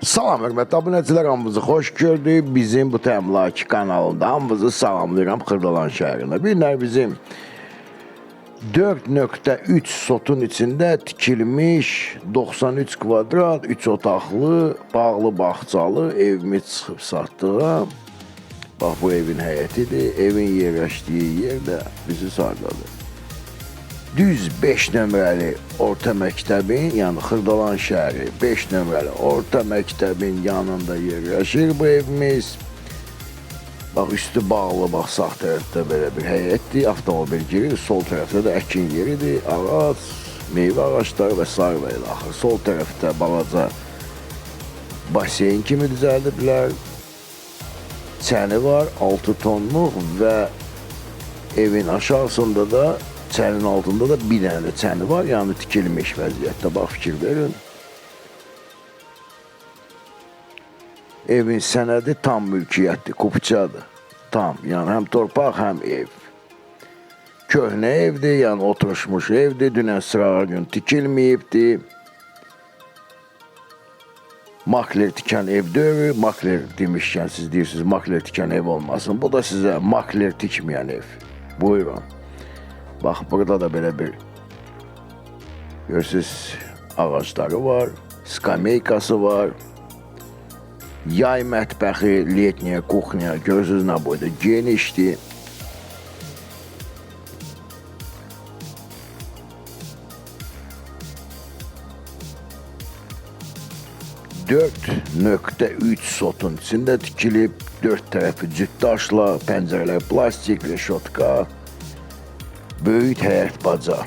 Salam hörmətli abunəçilər, hamınızı xoş gördük. Bizim bu təmlaki kanalında hamınızı salamlayıram Xırdalan şəhərində. Bir nə bizim 4.3 sotun içində tikilmiş 93 kvadrat, 3 otaqlı, bağlı bağçalı evimiz çıxıb satdığa. Bax bu evin həyətidir. Evin yerləşdiyi yer də bizi sardadır. Düz 5 nömrəli orta məktəbin, yəni Xırdalan şəhəri 5 nömrəli orta məktəbin yanında yerləşir bu evimiz. Bax üstü bağlı, bax sağ tərəfdə belə bir həyətdir, avtomobil girir, sol tərəfdə də əkin yeridir, ağac, meyvə ağacları və s. və ilə axır. Sol tərəfdə balaca baseyn kimi düzəldiblər. Çəni var, 6 tonluq və evin aşağısında da çənin altında da bir dənə də çəni var, yəni tikilmiş vəziyyətdə. Bax fikir verin. Evin sənədi tam mülkiyyətdir, kupçadır. Tam, yəni həm torpaq, həm ev. Köhnə evdir, yəni oturuşmuş evdir, dünən sırağa gün tikilməyibdir. Makler tikan ev deyil, makler demişkən siz deyirsiniz makler tikan ev olmasın. Bu da sizə makler tikməyən ev. Buyurun. Bax burada da belə bir görürsüz ağacları var, skameykası var. Yay mətbəxi, letniya kuxnya görürsüz nə boyda genişdir. Dört nöqtə üç sotun içində tikilib, dört tərəfi cüt daşla, pəncərələr plastik, reşotka, böyük həyət baca.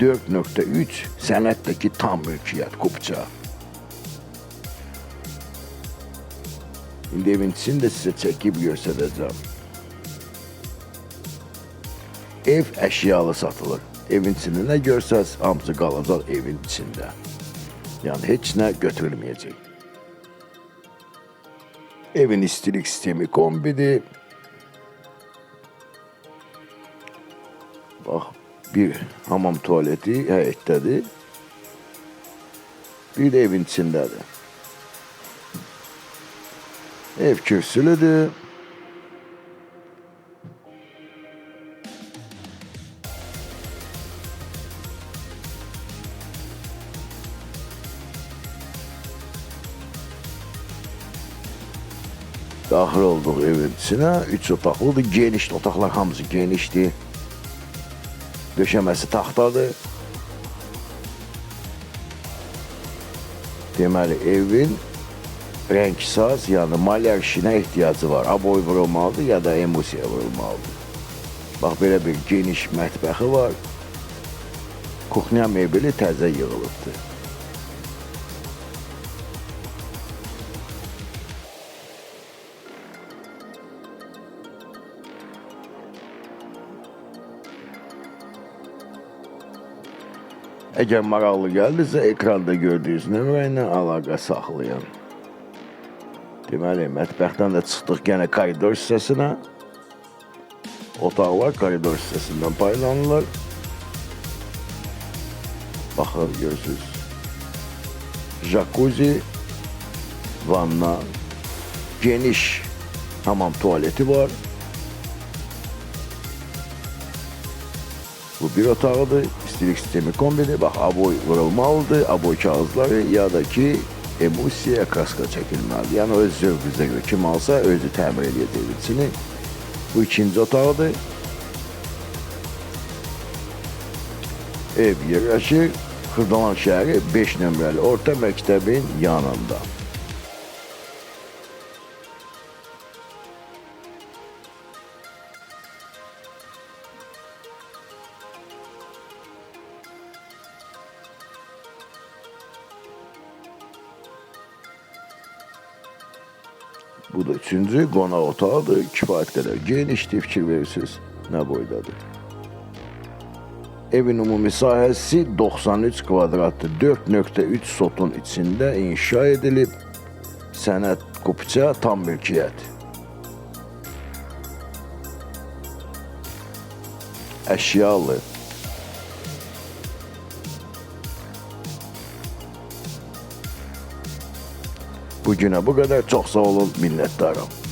4.3 sənətdəki tam mülkiyyət kupça. İndi evin içini də sizə çəkib göstərəcəm. Ev əşyalı satılır. Evin içində nə görsəz, hamısı qalacaq evin içində. Yəni heç nə götürülməyəcək. Evin istilik sistemi kombidir. Bax, bir hamam tualeti həyətdədir. Bir də evin içindədir. Ev kürsülüdür. Daxil olduq evin içinə. Üç otaqlıdır. Geniş otaqlar hamısı genişdir. Döşəməsi taxtadır. Deməli evin rəngsaz, yəni malyar işinə ehtiyacı var. Aboy vurulmalıdır ya da emulsiya vurulmalıdır. Bax belə bir geniş mətbəxi var. Kuxnya mebeli təzə yığılıbdır. Əgər maraqlı gəldisə, ekranda gördüyünüz nömrə ilə əlaqə saxlayın. Deməli, mətbəxdən də çıxdıq yenə koridor hissəsinə. Otaqlar koridor hissəsindən paylanırlar. Baxın, görürsünüz. Jacuzzi, vanna, geniş hamam tualeti var. Bu bir otağıdır. İstilik sistemi kombini. Bak aboy vurulmalıdır. Aboy kağızları ya da ki emulsiya kraska çəkilməlidir. Yəni öz zövqünüzə görə kim alsa özü təmir edəcək içini. Bu ikinci otağıdır. Ev yerləşir Xırdalan şəhəri 5 nömrəli orta məktəbin yanında. Bu da üçüncü qonaq otağıdır. Kifayət qədər genişdir, fikir verirsiniz. Nə boydadır. Evin ümumi sahəsi 93 kvadratdır. 4.3 sotun içində inşa edilib. Sənət kupça tam mülkiyyət. Əşyalı. Bu günə bu qədər. Çox sağ olun, minnətdaram.